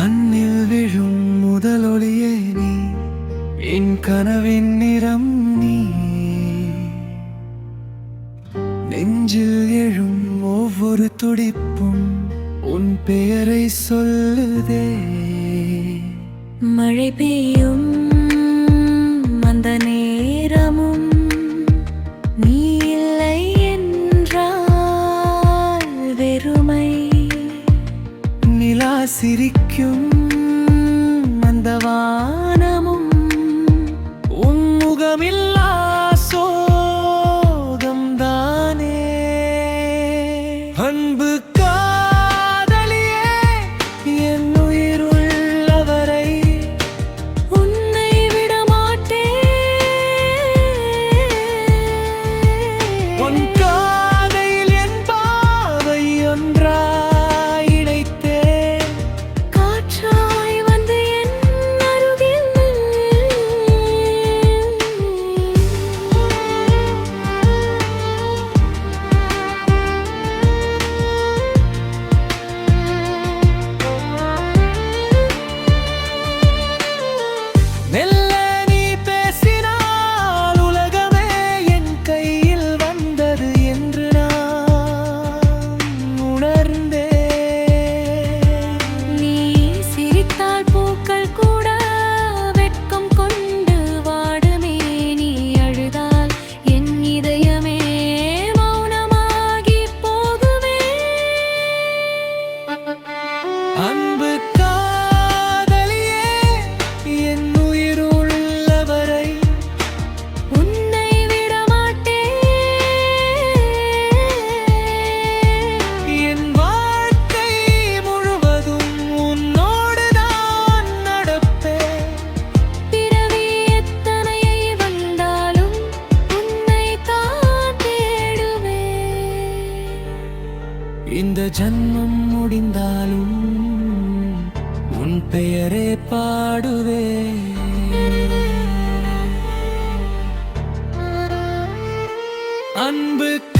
கண்ணில் விழும் முதலொளியே நீ என் கனவின் நிறம் நீ. நெஞ்சில் எழும் ஒவ்வொரு துடிப்பும் உன் பெயரை சொல்லுதே. மழை பெய்யும் அந்த நேரமும் சிரிக்க you. இந்த ஜன்மம் முடிந்தாலும் உன் பெயரே பாடுவே. அன்புக்கு